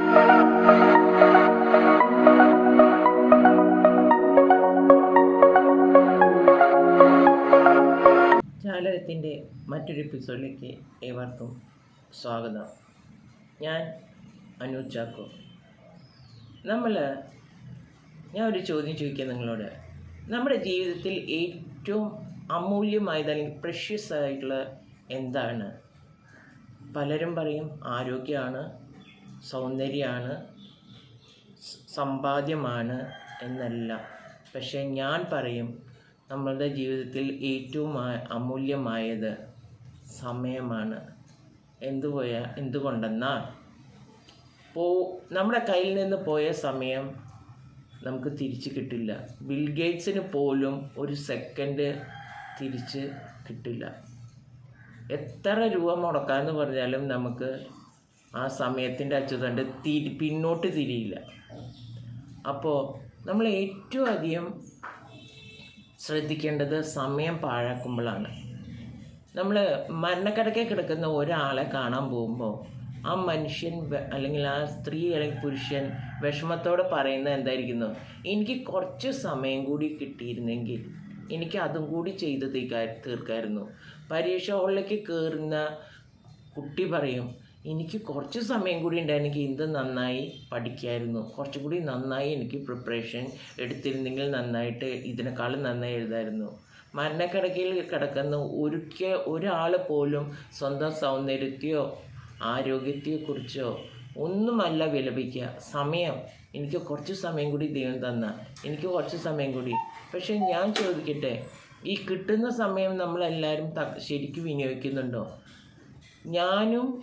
ജാലകത്തിന്റെ മറ്റൊരു എപ്പിസോഡിലേക്ക് ഏവർക്കും സ്വാഗതം. ഞാൻ അനു ചാക്കോ. നമ്മൾ ഞാൻ ഒരു ചോദ്യം ചോദിക്കാം നിങ്ങളോട്. നമ്മുടെ ജീവിതത്തിൽ ഏറ്റവും അമൂല്യമായത് അല്ലെങ്കിൽ പ്രഷ്യസ് ആയിട്ടുള്ള എന്താണ്? പലരും പറയും ആരോഗ്യമാണ് സൗന്ദര്യമാണ് സമ്പാദ്യമാണ് എന്നല്ല. പക്ഷേ ഞാൻ പറയും നമ്മളുടെ ജീവിതത്തിൽ ഏറ്റവും അമൂല്യമായത് സമയമാണ്. എന്തുപോയ എന്തുകൊണ്ടെന്നാൽ പോ നമ്മുടെ കയ്യിൽ നിന്ന് പോയ സമയം നമുക്ക് തിരിച്ച് കിട്ടില്ല. ബിൽ ഗേറ്റ്സിന് പോലും ഒരു സെക്കൻഡ് തിരിച്ച് കിട്ടില്ല. എത്ര രൂപ മുടക്കാമെന്ന് പറഞ്ഞാലും നമുക്ക് ആ സമയത്തിന്റെ അച്യുതണ്ട് തിരി പിന്നോട്ട് തിരിയില്ല. അപ്പോൾ നമ്മൾ ഏറ്റവും അധികം ശ്രദ്ധിക്കേണ്ടത് സമയം പാഴാക്കുമ്പോഴാണ്. നമ്മൾ മരണക്കിടക്കെ കിടക്കുന്ന ഒരാളെ കാണാൻ പോകുമ്പോൾ ആ മനുഷ്യൻ അല്ലെങ്കിൽ ആ സ്ത്രീ അല്ലെങ്കിൽ പുരുഷൻ വിഷമത്തോടെ പറയുന്നത് എന്തായിരിക്കുന്നു? എനിക്ക് കുറച്ച് സമയം കൂടി കിട്ടിയിരുന്നെങ്കിൽ എനിക്ക് അതും കൂടി ചെയ്ത് തീർക്കാ തീർക്കായിരുന്നു. പരീക്ഷ ഹോളിലേക്ക് കയറുന്ന കുട്ടി പറയും എനിക്ക് കുറച്ച് സമയം കൂടി ഉണ്ടായിരുന്നെങ്കിൽ ഇത് നന്നായി പഠിക്കായിരുന്നു. കുറച്ചും കൂടി നന്നായി എനിക്ക് പ്രിപ്പറേഷൻ എടുത്തിരുന്നെങ്കിൽ നന്നായിട്ട് ഇതിനേക്കാളും നന്നായി എഴുതായിരുന്നു. മരണക്കിടക്കയിൽ കിടക്കുന്ന ഒരിക്കൽ ഒരാൾ പോലും സ്വന്തം സൗന്ദര്യത്തെയോ ആരോഗ്യത്തെക്കുറിച്ചോ ഒന്നുമല്ല വിലപിക്കുക. സമയം എനിക്ക് കുറച്ച് സമയം കൂടി ദൈവം തന്ന. എനിക്ക് കുറച്ച് സമയം കൂടി. പക്ഷേ ഞാൻ ചോദിക്കട്ടെ ഈ കിട്ടുന്ന സമയം നമ്മളെല്ലാവരും ശരിക്കും വിനിയോഗിക്കുന്നുണ്ടോ? ഞാനും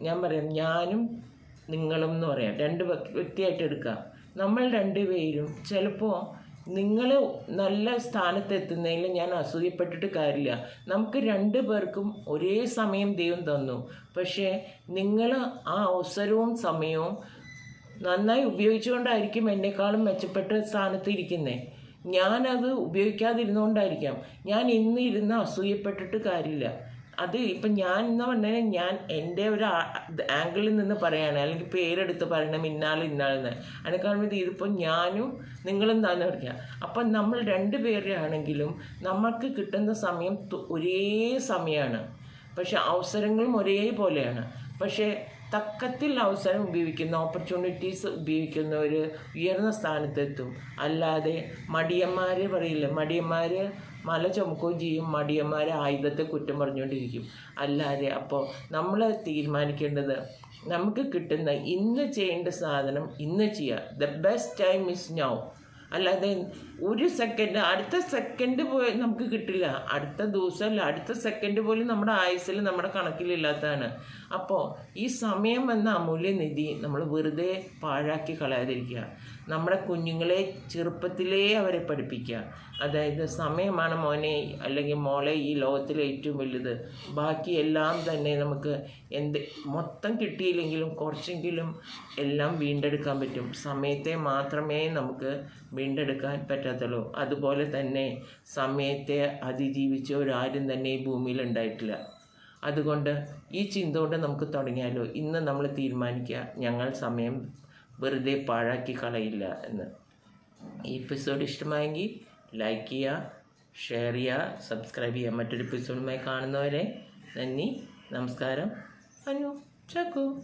ഞാൻ പറയാം ഞാനും നിങ്ങളും എന്ന് പറയാം. രണ്ട് വ്യക്തിയായിട്ട് എടുക്കാം. നമ്മൾ രണ്ടുപേരും ചിലപ്പോൾ നിങ്ങൾ നല്ല സ്ഥാനത്ത് എത്തുന്നതിൽ ഞാൻ അസൂയപ്പെട്ടിട്ട് കാര്യമില്ല. നമുക്ക് രണ്ട് പേർക്കും ഒരേ സമയം ദൈവം തന്നു. പക്ഷേ നിങ്ങൾ ആ അവസരവും സമയവും നന്നായി ഉപയോഗിച്ചുകൊണ്ടായിരിക്കും എന്നെക്കാളും മെച്ചപ്പെട്ട സ്ഥാനത്ത് ഇരിക്കുന്നത് ഞാനത് ഉപയോഗിക്കാതിരുന്നുകൊണ്ടായിരിക്കാം. ഞാൻ ഇന്ന് ഇരുന്ന് അസൂയപ്പെട്ടിട്ട് കാര്യമില്ല. അത് ഇപ്പം ഞാൻ എന്ന് പറഞ്ഞാൽ ഞാൻ എന്റെ ഒരു ആംഗിളിൽ നിന്ന് പറയാണ് അല്ലെങ്കിൽ പേരെടുത്ത് പറയണം ഇന്നാൾ ഇന്നാളെന്ന് അതിനേക്കാളും ഇത് ഇതിപ്പോൾ ഞാനും നിങ്ങളും തന്നെ പറയുക അപ്പം നമ്മൾ രണ്ട് പേരെ ആണെങ്കിലും നമുക്ക് കിട്ടുന്ന സമയം ഒരേ സമയമാണ് പക്ഷേ അവസരങ്ങളും ഒരേപോലെയാണ് പക്ഷേ തക്കത്തിൽ അവസരം ഉപയോഗിക്കുന്ന ഓപ്പർച്യൂണിറ്റീസ് ഉപയോഗിക്കുന്നവർ ഉയർന്ന സ്ഥാനത്തെത്തും. അല്ലാതെ മടിയന്മാർ പറയില്ല മടിയന്മാർ മല ചുമക്കുകയും ചെയ്യും. മടിയന്മാർ ആയുധത്തെ കുറ്റം പറഞ്ഞുകൊണ്ടിരിക്കും. അല്ലാതെ അപ്പോൾ നമ്മൾ തീരുമാനിക്കേണ്ടത് നമുക്ക് കിട്ടുന്ന ഇന്ന് ചെയ്യേണ്ട സാധനം ഇന്ന് ചെയ്യുക the best time is now അല്ലാതെ ഒരു സെക്കൻഡ് അടുത്ത സെക്കൻഡ് പോയി നമുക്ക് കിട്ടില്ല. അടുത്ത ദിവസമല്ല അടുത്ത സെക്കൻഡ് പോലും നമ്മുടെ ആയുസ്സിൽ നമ്മുടെ കണക്കിലില്ലാത്തതാണ്. അപ്പോൾ ഈ സമയം എന്ന അമൂല്യനിധി നമ്മൾ വെറുതെ പാഴാക്കി കളയാതിരിക്കുക. നമ്മുടെ കുഞ്ഞുങ്ങളെ ചെറുപ്പത്തിലേ അവരെ പഠിപ്പിക്കുക. അതായത് സമയമാണ് മോനെ അല്ലെങ്കിൽ മോളെ ഈ ലോകത്തിലെ ഏറ്റവും വലുത്. ബാക്കിയെല്ലാം തന്നെ നമുക്ക് എന്ത് മൊത്തം കിട്ടിയില്ലെങ്കിലും കുറച്ചെങ്കിലും എല്ലാം വീണ്ടെടുക്കാൻ പറ്റും. സമയത്തെ മാത്രമേ നമുക്ക് വീണ്ടെടുക്കാൻ പറ്റാത്തുള്ളൂ. അതുപോലെ തന്നെ സമയത്തെ അതിജീവിച്ച ഒരാരും തന്നെ ഈ ഭൂമിയിൽ ഉണ്ടായിട്ടില്ല. അതുകൊണ്ട് ഈ ചിന്ത കൊണ്ട് നമുക്ക് തുടങ്ങിയാലോ? ഇന്ന് നമ്മൾ തീരുമാനിക്കുക ഞങ്ങൾ സമയം വെറുതെ പാഴാക്കി കളയില്ല എന്ന്. ഈ എപ്പിസോഡ് ഇഷ്ടമായെങ്കിൽ ലൈക്ക് ചെയ്യുക ഷെയർ ചെയ്യുക സബ്സ്ക്രൈബ് ചെയ്യുക. മറ്റൊരു എപ്പിസോഡുമായി കാണുന്നവരെ നന്ദി നമസ്കാരം. അനു ചക്കു.